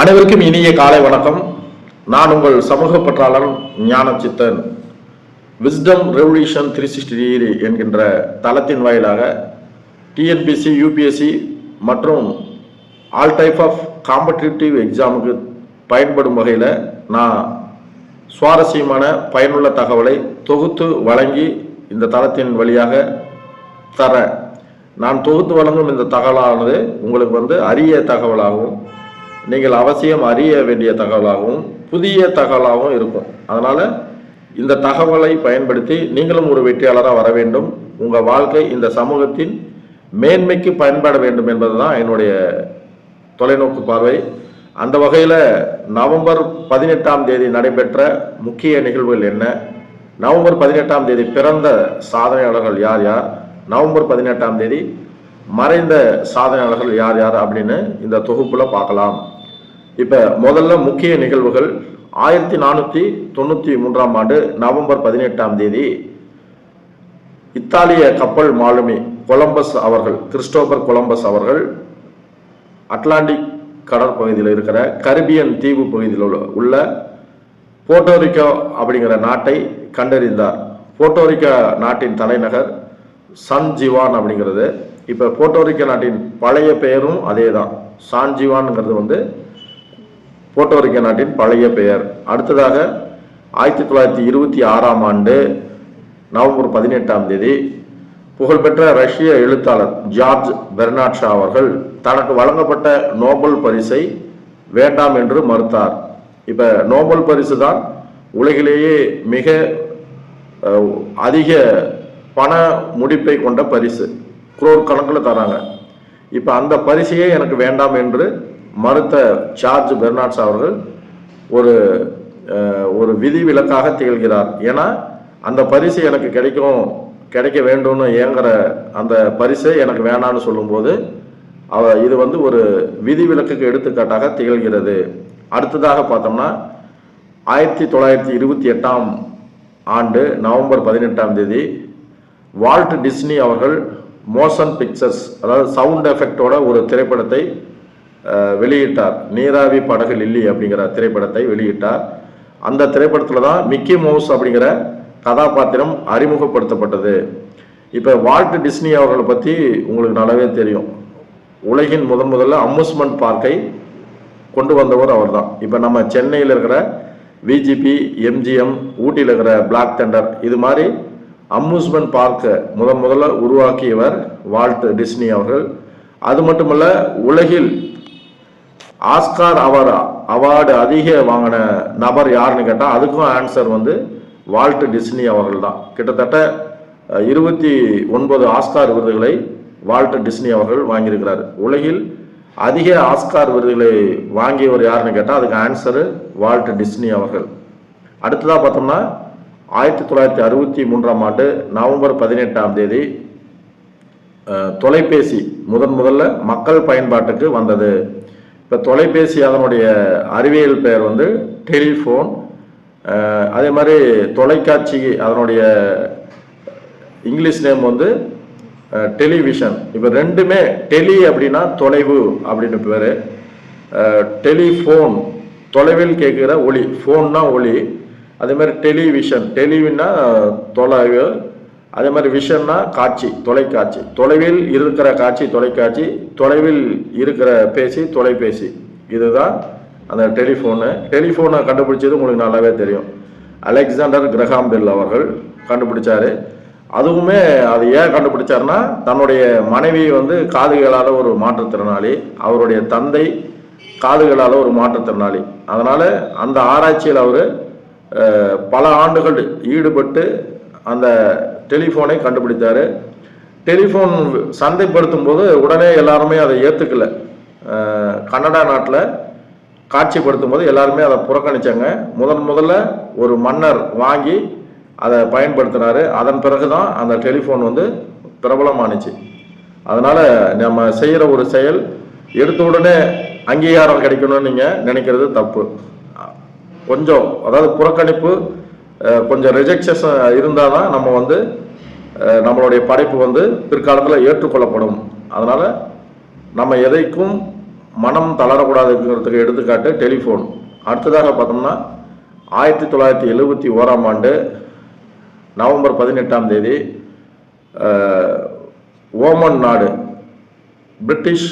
அனைவருக்கும் இனிய காலை வணக்கம். நான் உங்கள் சமூக பற்றாளன் Gnana Siddhan wisdom revolution three sixty degree என்கின்ற தளத்தின் வாயிலாக டிஎன்பிசி யூபிஎஸ்சி மற்றும் ஆல் டைப் ஆஃப் காம்படிட்டிவ் எக்ஸாமுக்கு பயன்படும் வகையில் நான் சுவாரஸ்யமான பயனுள்ள தகவலை தொகுத்து வழங்கி இந்த தளத்தின் வழியாக தரேன். நான் தொகுத்து வழங்கும் இந்த தகவலானது உங்களுக்கு வந்து அரிய தகவலாகவும் நீங்கள் அவசியம் அறிய வேண்டிய தகவலாகவும் புதிய தகவலாகவும் இருக்கும். அதனால் இந்த தகவலை பயன்படுத்தி நீங்களும் ஒரு வெற்றியாளராக வர வேண்டும். உங்கள் வாழ்க்கை இந்த சமூகத்தின் மேன்மைக்கு பயன்பட வேண்டும் என்பது தான் என்னுடைய தொலைநோக்கு பார்வை. அந்த வகையில் நவம்பர் பதினெட்டாம் தேதி நடைபெற்ற முக்கிய நிகழ்வுகள் என்ன? நவம்பர் பதினெட்டாம் தேதி பிறந்த சாதனையாளர்கள் யார் யார்? நவம்பர் பதினெட்டாம் தேதி மறைந்த சாதனையாளர்கள் யார் யார் அப்படின்னு இந்த தொகுப்பில் பார்க்கலாம். இப்போ முதல்ல முக்கிய நிகழ்வுகள் ஆயிரத்தி நானூற்றி தொண்ணூற்றி மூன்றாம் ஆண்டு நவம்பர் பதினெட்டாம் தேதி இத்தாலிய கப்பல் மாலுமி கொலம்பஸ் அவர்கள் கிறிஸ்டோபர் கொலம்பஸ் அவர்கள் அட்லாண்டிக் கடற்பகுதியில் இருக்கிற கரிபியன் தீவு பகுதியில் உள்ள- உள்ள அப்படிங்கிற நாட்டை கண்டறிந்தார். போர்ட்டோரிக்கோ நாட்டின் தலைநகர் சன் ஜிவான் அப்படிங்கிறது. இப்போ போர்ட்டோரிக்கோ நாட்டின் பழைய பெயரும் அதே தான் சான் ஜிவான்ங்கிறது வந்து போர்ட்டோரிக்கோ நாட்டின் பழைய பெயர். அடுத்ததாக ஆயிரத்தி தொள்ளாயிரத்தி இருபத்தி ஆறாம் ஆண்டு நவம்பர் பதினெட்டாம் தேதி புகழ்பெற்ற ரஷ்ய எழுத்தாளர் ஜார்ஜ் பெர்னாட்ஷா அவர்கள் தனக்கு வழங்கப்பட்ட நோபல் பரிசை வேண்டாம் என்று மறுத்தார். இப்போ நோபல் பரிசு தான் உலகிலேயே மிக அதிக பண முடிப்பை கொண்ட பரிசு. குரோர் கணக்கில் தராங்க. இப்போ அந்த பரிசையே எனக்கு வேண்டாம் என்று மறுத்த ஜார்ஜ் பெர்னாட்ஸ் அவர்கள் ஒரு ஒரு விதிவிலக்காக திகழ்கிறார். ஏன்னா அந்த பரிசு எனக்கு கிடைக்கும் கிடைக்க வேண்டும்னு ஏங்குற அந்த பரிசை எனக்கு வேணாம்னு சொல்லும்போது அவ இது வந்து ஒரு விதிவிலக்குக்கு எடுத்துக்காட்டாக திகழ்கிறது. அடுத்ததாக பார்த்தோம்னா ஆயிரத்தி தொள்ளாயிரத்தி இருபத்தி எட்டாம் ஆண்டு நவம்பர் பதினெட்டாம் தேதி வால்ட் டிஸ்னி அவர்கள் மோஷன் பிக்சர்ஸ் அதாவது சவுண்ட் எஃபெக்டோட ஒரு திரைப்படத்தை வெளியிட்டார். நீராவி படகு லில்லி அப்படிங்கிற திரைப்படத்தை வெளியிட்டார். அந்த திரைப்படத்தில் தான் மிக்கி மவுஸ் அப்படிங்கிற கதாபாத்திரம் அறிமுகப்படுத்தப்பட்டது. இப்போ வால்ட் டிஸ்னி அவர்களை பற்றி உங்களுக்கு நல்லாவே தெரியும். உலகின் முதன் முதல்ல அம்யூஸ்மெண்ட் பார்க்கை கொண்டு வந்தவர் அவர்தான். இப்போ நம்ம சென்னையில் இருக்கிற விஜிபி எம்ஜிஎம் ஊட்டியில் இருக்கிற பிளாக் தண்டர் இது மாதிரி அம்யூஸ்மெண்ட் பார்க்கை முதன் முதல்ல உருவாக்கியவர் வால்ட் டிஸ்னி அவர்கள். அது மட்டுமல்ல உலகில் ஆஸ்கார் அவர் அவார்டு அதிக வாங்கின நபர் யாருன்னு கேட்டால் அதுக்கும் ஆன்சர் வந்து வால்ட் டிஸ்னி அவர்கள் தான் கிட்டத்தட்ட இருபத்தி ஒன்பது ஆஸ்கார் விருதுகளை வால்ட் டிஸ்னி அவர்கள் வாங்கியிருக்கிறார். உலகில் அதிக ஆஸ்கார் விருதுகளை வாங்கியவர் யாருன்னு கேட்டால் அதுக்கு ஆன்சரு வால்ட் டிஸ்னி அவர்கள். அடுத்ததாக பார்த்தோம்னா ஆயிரத்தி தொள்ளாயிரத்தி அறுபத்தி மூன்றாம் ஆண்டு நவம்பர் பதினெட்டாம் தேதி தொலைபேசி முதன் முதல்ல மக்கள் பயன்பாட்டுக்கு வந்தது. இப்போ தொலைபேசி அதனுடைய அறிவியல் பெயர் வந்து டெலிஃபோன். அதே மாதிரி தொலைக்காட்சி அதனுடைய இங்கிலீஷ் நேம் வந்து டெலிவிஷன். இப்போ ரெண்டுமே டெலி அப்படின்னா தொலைவு அப்படின்னு பேர். டெலிஃபோன் தொலைவில் கேட்குற ஒளி ஃபோன்னா ஒளி அதே மாதிரி டெலிவிஷன். டெலிவின்னா தொலைவு அதே மாதிரி விஷன்னா காட்சி தொலைக்காட்சி. தொலைவில் இருக்கிற காட்சி தொலைக்காட்சி. தொலைவில் இருக்கிற பேசி தொலைபேசி. இதுதான் அந்த டெலிஃபோனு. டெலிஃபோனை கண்டுபிடிச்சது உங்களுக்கு நல்லாவே தெரியும். அலெக்சாண்டர் கிரஹாம் பெல் அவர்கள் கண்டுபிடிச்சாரு. அதுவுமே அது ஏன் கண்டுபிடிச்சாருன்னா தன்னுடைய மனைவி வந்து காதுகளால் ஒரு மாற்றுத்திறனாளி. அவருடைய தந்தை காதுகளால் ஒரு மாற்றுத்திறனாளி. அதனால் அந்த ஆராய்ச்சியில் அவர் பல ஆண்டுகள் ஈடுபட்டு அந்த டெலிஃபோனை கண்டுபிடித்தார். டெலிஃபோன் சந்தைப்படுத்தும் போது உடனே எல்லாருமே அதை ஏற்றுக்கல கனடா நாட்டில் காட்சிப்படுத்தும் போது எல்லாருமே அதை புறக்கணித்தாங்க முதன் முதல்ல ஒரு மன்னர் வாங்கி அதை பயன்படுத்தினாரு. அதன் பிறகு தான் அந்த டெலிஃபோன் வந்து பிரபலமானுச்சு. அதனால் நம்ம செய்கிற ஒரு செயல் எடுத்த உடனே அங்கீகாரம் கிடைக்கணும்னு நீங்கள் நினைக்கிறது தப்பு. கொஞ்சம் அதாவது புறக்கணிப்பு கொஞ்சம் ரிஜெக்ஷன் இருந்தால் தான் நம்ம வந்து நம்மளுடைய படைப்பு வந்து பிற்காலத்தில் ஏற்றுக்கொள்ளப்படும். அதனால் நம்ம எதைக்கும் மனம் தளரக்கூடாதுங்கிறதுக்கு எடுத்துக்காட்டு டெலிஃபோன். அடுத்ததாக பார்த்தோம்னா ஆயிரத்தி தொள்ளாயிரத்தி எழுபத்தி ஓராம் ஆண்டு நவம்பர் பதினெட்டாம் தேதி ஓமன் நாடு பிரிட்டிஷ்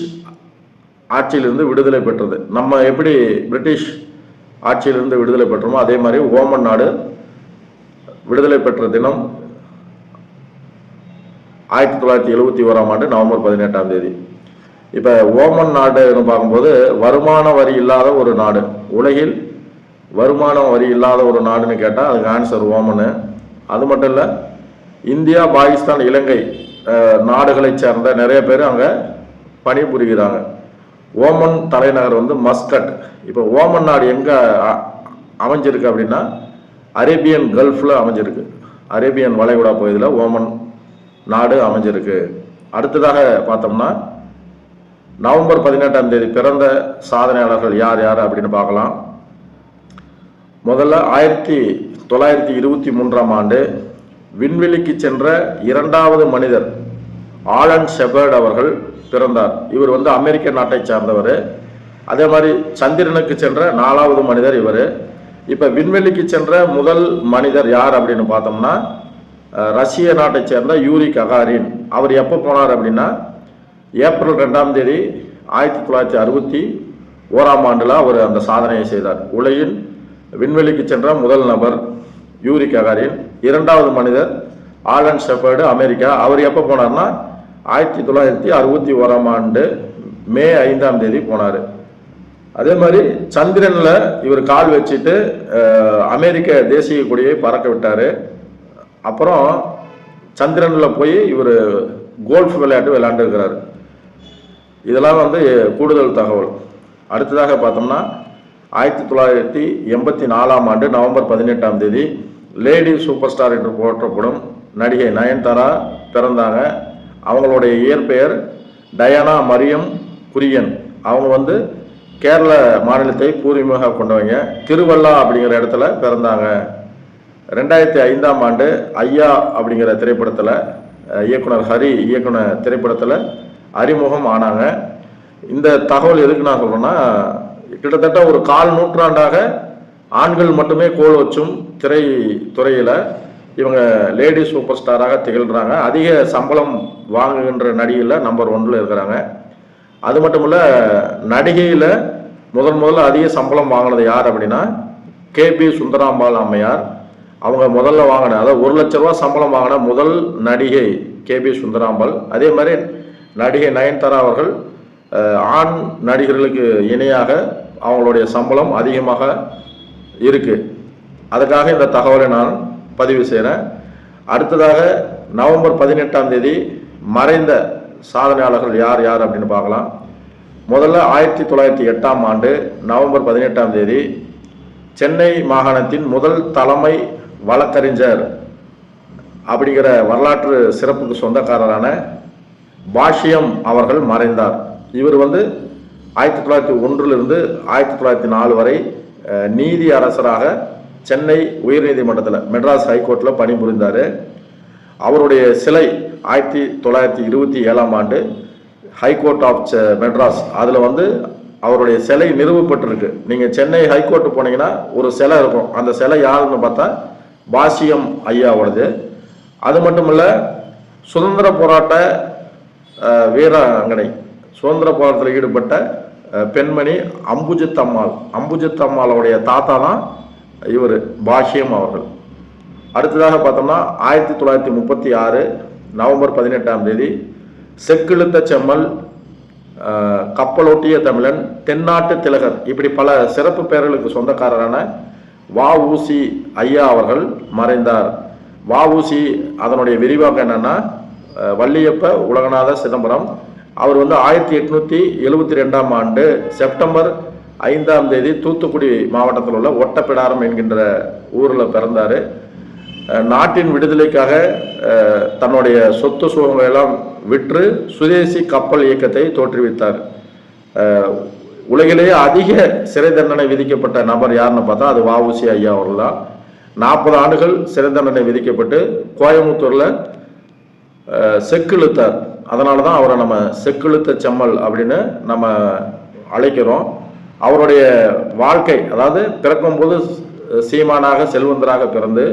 ஆட்சியிலிருந்து விடுதலை பெற்றது. நம்ம எப்படி பிரிட்டிஷ் ஆட்சியிலிருந்து விடுதலை பெற்றோமோ அதே மாதிரி ஓமன் நாடு விடுதலை பெற்ற தினம் ஆயிரத்தி தொள்ளாயிரத்தி எழுபத்தி ஓராம் ஆண்டு நவம்பர் பதினெட்டாம் தேதி. இப்போ ஓமன் நாடுன்னு பார்க்கும்போது வருமான வரி இல்லாத ஒரு நாடு. உலகில் வருமான வரி இல்லாத ஒரு நாடுன்னு கேட்டால் அதுக்கு ஆன்சர் ஓமனு. அது மட்டும் இல்லை இந்தியா பாகிஸ்தான் இலங்கை நாடுகளை நாடுகளைச் சேர்ந்த நிறைய பேர் அங்கே பணிபுரிகிறாங்க. ஓமன் தலைநகர் வந்து மஸ்கட். இப்போ ஓமன் நாடு எங்கே அமைஞ்சிருக்கு அப்படின்னா அரேபியன் கல்ஃபில் அமைஞ்சிருக்கு. அரேபியன் வளைகுடா பகுதியில் ஓமன் நாடு அமைஞ்சிருக்கு. அடுத்ததாக பார்த்தோம்னா நவம்பர் பதினெட்டாம் தேதி பிறந்த சாதனையாளர்கள் யார் யார் அப்படின்னு பார்க்கலாம். முதல்ல ஆயிரத்தி தொள்ளாயிரத்தி இருபத்தி மூன்றாம் ஆண்டு விண்வெளிக்கு சென்ற இரண்டாவது மனிதர் ஆலன் ஷெபர்ட் அவர்கள் பிறந்தார். இவர் வந்து அமெரிக்க நாட்டை சார்ந்தவர். அதே மாதிரி சந்திரனுக்கு சென்ற நாலாவது மனிதர் இவர். இப்போ விண்வெளிக்கு சென்ற முதல் மனிதர் யார் அப்படின்னு பார்த்தோம்னா ரஷ்ய நாட்டை சேர்ந்த யூரி ககாரின். அவர் எப்போ போனார் அப்படின்னா ஏப்ரல் ரெண்டாம் தேதி ஆயிரத்தி தொள்ளாயிரத்தி அறுபத்தி ஓராம் ஆண்டில் அவர் அந்த சாதனையை செய்தார். உலகின் விண்வெளிக்கு சென்ற முதல் நபர் யூரி ககாரின். இரண்டாவது மனிதர் ஆலன் ஷெஃபர்டு அமெரிக்கா. அவர் எப்போ போனார்னா ஆயிரத்தி தொள்ளாயிரத்தி அறுபத்தி ஓராம் ஆண்டு மே ஐந்தாம் தேதி போனார். அதே மாதிரி சந்திரனில் இவர் கால் வச்சுட்டு அமெரிக்க தேசிய கொடியை பறக்க விட்டார். அப்புறம் சந்திரனில் போய் இவர் கோல்ஃப் விளையாட்டு விளையாண்டுருக்கிறார். இதெல்லாம் வந்து கூடுதல் தகவல். அடுத்ததாக பார்த்தோம்னா ஆயிரத்தி தொள்ளாயிரத்தி எண்பத்தி நாலாம் ஆண்டு நவம்பர் பதினெட்டாம் தேதி லேடி சூப்பர் ஸ்டார் என்று போற்றப்படும் நடிகை நயன்தாரா பிறந்தாங்க. அவங்களுடைய இயற்பெயர் டயானா மரியம் குரியன். அவங்க வந்து கேரள மாநிலத்தை பூர்வீகமாக கொண்டவங்க திருவள்ளா அப்படிங்கிற இடத்துல பிறந்தாங்க. ரெண்டாயிரத்தி ஐந்தாம் ஆண்டு ஐயா அப்படிங்கிற திரைப்படத்தில் இயக்குனர் ஹரி இயக்குன திரைப்படத்தில் அறிமுகம் ஆனாங்க. இந்த தகவல் எதுக்கு நான் சொல்கிறேன்னா கிட்டத்தட்ட ஒரு கால் நூற்றாண்டாக ஆண்கள் மட்டுமே கோல் வச்சும் திரை துறையில் இவங்க லேடி சூப்பர் ஸ்டாராக திகழ்கிறாங்க அதிக சம்பளம் வாங்குகின்ற நடிகையில் நம்பர் ஒன்றில் இருக்கிறாங்க. அது மட்டும் இல்லை நடிகையில் முதன் முதல்ல அதிக சம்பளம் வாங்கினது யார் அப்படின்னா கேபி சுந்தராம்பாள் அம்மையார். அவங்க முதல்ல வாங்கின அதாவது ஒரு லட்ச ரூபா சம்பளம் வாங்கின முதல் நடிகை கேபி சுந்தராம்பாள். அதே மாதிரி நடிகை நயன்தாரா அவர்கள் ஆண் நடிகர்களுக்கு இணையாக அவங்களுடைய சம்பளம் அதிகமாக இருக்குது அதுக்காக இந்த தகவலை நான் பதிவு செய்கிறேன் அடுத்ததாக நவம்பர் பதினெட்டாம் தேதி மறைந்த சாதனையாளர்கள் யார் யார் அப்படின்னு பார்க்கலாம். முதல்ல ஆயிரத்தி தொள்ளாயிரத்தி எட்டாம் ஆண்டு நவம்பர் பதினெட்டாம் தேதி சென்னை மாகாணத்தின் முதல் தலைமை வழக்கறிஞர் அப்படிங்கிற வரலாற்று சிறப்புக்கு சொந்தக்காரரான பாஷ்யம் அவர்கள் மறைந்தார். இவர் வந்து ஆயிரத்தி தொள்ளாயிரத்தி ஒன்றிலிருந்து ஆயிரத்தி தொள்ளாயிரத்தி நாலு வரை நீதி அரசராக சென்னை உயர்நீதிமன்றத்தில் மெட்ராஸ் ஹைகோர்ட்டில் பணிபுரிந்தார். அவருடைய சிலை ஆயிரத்தி தொள்ளாயிரத்தி இருபத்தி ஏழாம் ஆண்டு ஹைகோர்ட் ஆஃப் மெட்ராஸ். அதில் வந்து அவருடைய சிலை நிறுவப்பட்டிருக்கு. நீங்கள் சென்னை ஹைகோர்ட்டு போனீங்கன்னா ஒரு சிலை இருக்கும். அந்த சிலை யாருன்னு பார்த்தா பாசியம் ஐயாவோடது. அது மட்டும் இல்லை சுதந்திர போராட்ட அஹ், வீராங்கனை சுதந்திர போராட்டத்தில் ஈடுபட்ட பெண்மணி அம்புஜித் அம்மாள். அம்புஜித் அம்மாளுடைய தாத்தா தான் இவர் பாஷியம் அவர்கள். அடுத்ததாக பார்த்தோம்னா ஆயிரத்தி தொள்ளாயிரத்தி முப்பத்தி ஆறு நவம்பர் பதினெட்டாம் தேதி செக்கிழுத்த செம்மல் கப்பலோட்டிய தமிழன் தென்னாட்டு திலகர் இப்படி பல சிறப்பு பெயர்களுக்கு சொந்தக்காரரான வஉசி ஐயா அவர்கள் மறைந்தார். வஉசி அதனுடைய விரிவாக்கம் என்னன்னா வள்ளியப்ப உலகநாத சிதம்பரம். அவர் வந்து ஆயிரத்தி எட்நூத்தி எழுபத்தி ரெண்டாம் ஆண்டு செப்டம்பர் ஐந்தாம் தேதி தூத்துக்குடி மாவட்டத்தில் உள்ள ஒட்டப்பிடாரம் என்கின்ற ஊரில் பிறந்தார். நாட்டின் விடுதலைக்காக தன்னுடைய சொத்து சுகங்களை எல்லாம் விற்று சுதேசி கப்பல் இயக்கத்தை தோற்றுவித்தார். உலகிலேயே அதிக சிறை தண்டனை விதிக்கப்பட்ட நபர் யாருன்னு பார்த்தா அது வஉசி ஐயா அவர்கள் தான் நாற்பது ஆண்டுகள் சிறை தண்டனை விதிக்கப்பட்டு கோயம்புத்தூரில் செக்கிழுத்தார். அதனால தான் அவரை நம்ம செக்கிழுத்த செம்மல் அப்படின்னு நம்ம அழைக்கிறோம். அவருடைய வாழ்க்கை அதாவது பிறக்கும்போது சீமானாக செல்வந்தராக பிறந்து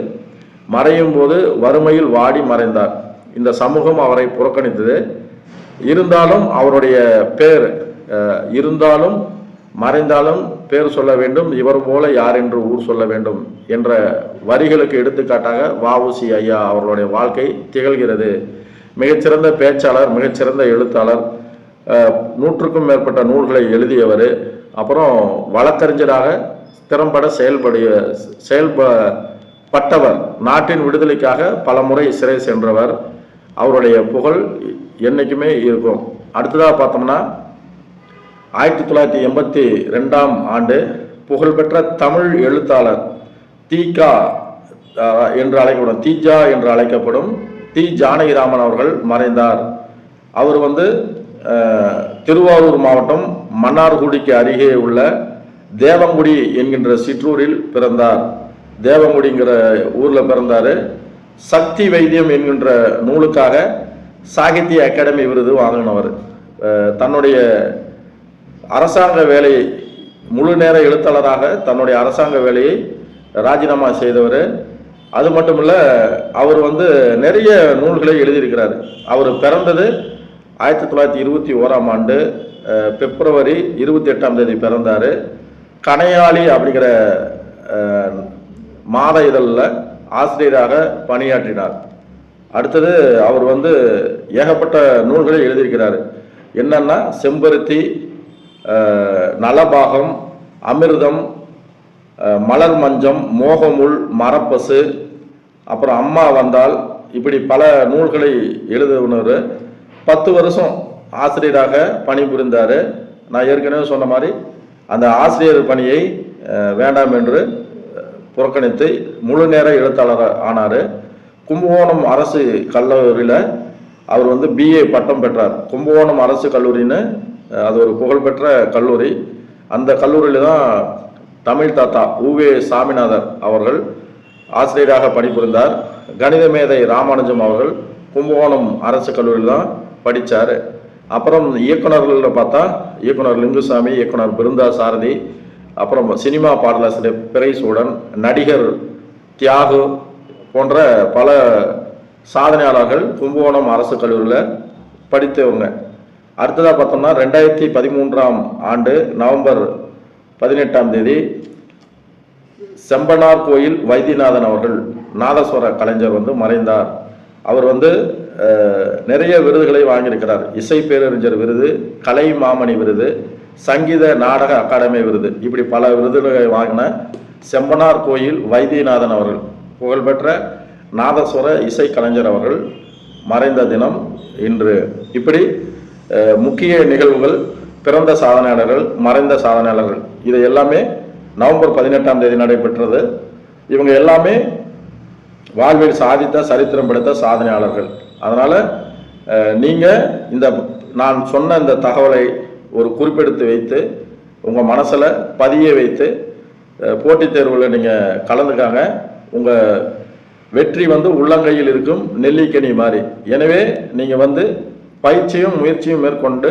மறையும் போது வறுமையில் வாடி மறைந்தார். இந்த சமூகம் அவரை புறக்கணித்தது. இருந்தாலும் அவருடைய பேர் இருந்தாலும் மறைந்தாலும் பேர் சொல்ல வேண்டும். இவர் போல யார் என்று ஊர் சொல்ல வேண்டும் என்ற வரிகளுக்கு எடுத்துக்காட்டாக வஉசி ஐயா அவர்களுடைய வாழ்க்கை திகழ்கிறது. மிகச்சிறந்த பேச்சாளர் மிகச்சிறந்த எழுத்தாளர் நூற்றுக்கும் மேற்பட்ட நூல்களை எழுதியவர். அப்புறம் வழக்கறிஞராக திறம்பட செயல்படிய பட்டவர் நாட்டின் விடுதலைக்காக பல முறை சிறை சென்றவர். அவருடைய புகழ் என்றைக்குமே இருக்கும். அடுத்ததாக பார்த்தோம்னா ஆயிரத்தி தொள்ளாயிரத்தி எண்பத்தி ரெண்டாம் ஆண்டு புகழ்பெற்ற தமிழ் எழுத்தாளர் தீகா என்று அழைக்கப்படும் தீஜா என்று அழைக்கப்படும் தி ஜானகிராமன் அவர்கள் மறைந்தார். அவர் வந்து திருவாரூர் மாவட்டம் மன்னார்குடிக்கு அருகே உள்ள தேவங்குடி என்கின்ற சிற்றூரில் பிறந்தார். தேவங்குடிங்கிற ஊரில் பிறந்தார். சக்தி வைத்தியம் என்கின்ற நூலுக்காக சாகித்ய அகாடமி விருது வாங்கினவர். தன்னுடைய அரசாங்க வேலையை முழு நேர எழுத்தாளராக தன்னுடைய அரசாங்க வேலையை ராஜினாமா செய்தவர். அது மட்டும் இல்லை அவர் வந்து நிறைய நூல்களை எழுதியிருக்கிறார். அவர் பிறந்தது ஆயிரத்தி தொள்ளாயிரத்தி இருபத்தி ஓராம் ஆண்டு பிப்ரவரி இருபத்தி எட்டாம் தேதி பிறந்தார். கனையாளி அப்படிங்கிற மாத இதழில் ஆசிரியராக பணியாற்றினார். அடுத்தது அவர் வந்து ஏகப்பட்ட நூல்களை எழுதியிருக்கிறார். என்னன்னா செம்பருத்தி நலபாகம் அமிர்தம் மலர் மஞ்சம் மோகமுள் மரப்பசு அப்புறம் அம்மா வந்தால் இப்படி பல நூல்களை எழுதுனவர். பத்து வருஷம் ஆசிரியராக பணிபுரிந்தார். நான் ஏற்கனவே சொன்ன மாதிரி அந்த ஆசிரியர் பணியை வேண்டாம் என்று புறக்கணித்து முழு நேர எழுத்தாளர் ஆனார். கும்பகோணம் அரசு கல்லூரியில் அவர் வந்து பிஏ பட்டம் பெற்றார். கும்பகோணம் அரசு கல்லூரின்னு அது ஒரு புகழ்பெற்ற கல்லூரி. அந்த கல்லூரியில் தான் தமிழ் தாத்தா உவே சாமிநாதர் அவர்கள் ஆசிரியராக பணிபுரிந்தார். கணித மேதை ராமானுஜம் அவர்கள் கும்பகோணம் அரசு கல்லூரியில் தான் படித்தார் அப்புறம் இயக்குநர்களில் பார்த்தா இயக்குனர் லிங்குசாமி இயக்குனர் பிருந்தா சாரதி அப்புறம் சினிமா பாடலாசிரியர் பிரைசூடன் நடிகர் தியாகு போன்ற பல சாதனையாளர்கள் கும்பகோணம் அரசு கல்லூரியில் படித்தவங்க. அடுத்ததாக பார்த்தோம்னா ரெண்டாயிரத்தி பதிமூன்றாம் ஆண்டு நவம்பர் பதினெட்டாம் தேதி செம்பனார் கோயில் வைத்தியநாதன் அவர்கள் நாதஸ்வர கலைஞர் வந்து மறைந்தார். அவர் வந்து நிறைய விருதுகளை வாங்கியிருக்கிறார். இசை பேரறிஞர் விருது கலை மாமணி விருது சங்கீத நாடக அகாடமி விருது. இப்படி பல விருதுகளை வாங்கின செம்பனார் கோயில் வைத்தியநாதன் அவர்கள். புகழ்பெற்ற நாதஸ்வர இசை கலைஞர் அவர்கள் மறைந்த தினம் இன்று. இப்படி முக்கிய நிகழ்வுகள் பிறந்த சாதனையாளர்கள் மறைந்த சாதனையாளர்கள் இது எல்லாமே நவம்பர் பதினெட்டாம் தேதி நடைபெற்றது. இவங்க எல்லாமே வாழ்வில் சாதித்த சரித்திரம் படைத்த சாதனையாளர்கள். அதனால் நீங்கள் இந்த நான் சொன்ன இந்த தகவலை ஒரு குறிப்பெடுத்து வைத்து உங்கள் மனசில் பதிய வைத்து போட்டித் தேர்வில் நீங்கள் கலந்துக்காங்க. உங்கள் வெற்றி வந்து உள்ளங்கையில் இருக்கும் நெல்லிக்கனி மாதிரி எனவே நீங்கள் வந்து பயிற்சியும் முயற்சியும் மேற்கொண்டு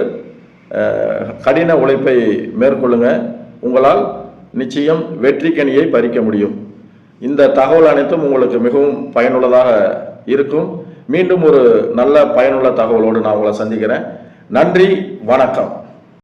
கடின உழைப்பை மேற்கொள்ளுங்க. உங்களால் நிச்சயம் வெற்றிக்கனியை பறிக்க முடியும். இந்த தகவல் அனைத்தும் உங்களுக்கு மிகவும் பயனுள்ளதாக இருக்கும். மீண்டும் ஒரு நல்ல பயனுள்ள தகவலோடு நான் உங்களை சந்திக்கிறேன். நன்றி வணக்கம்.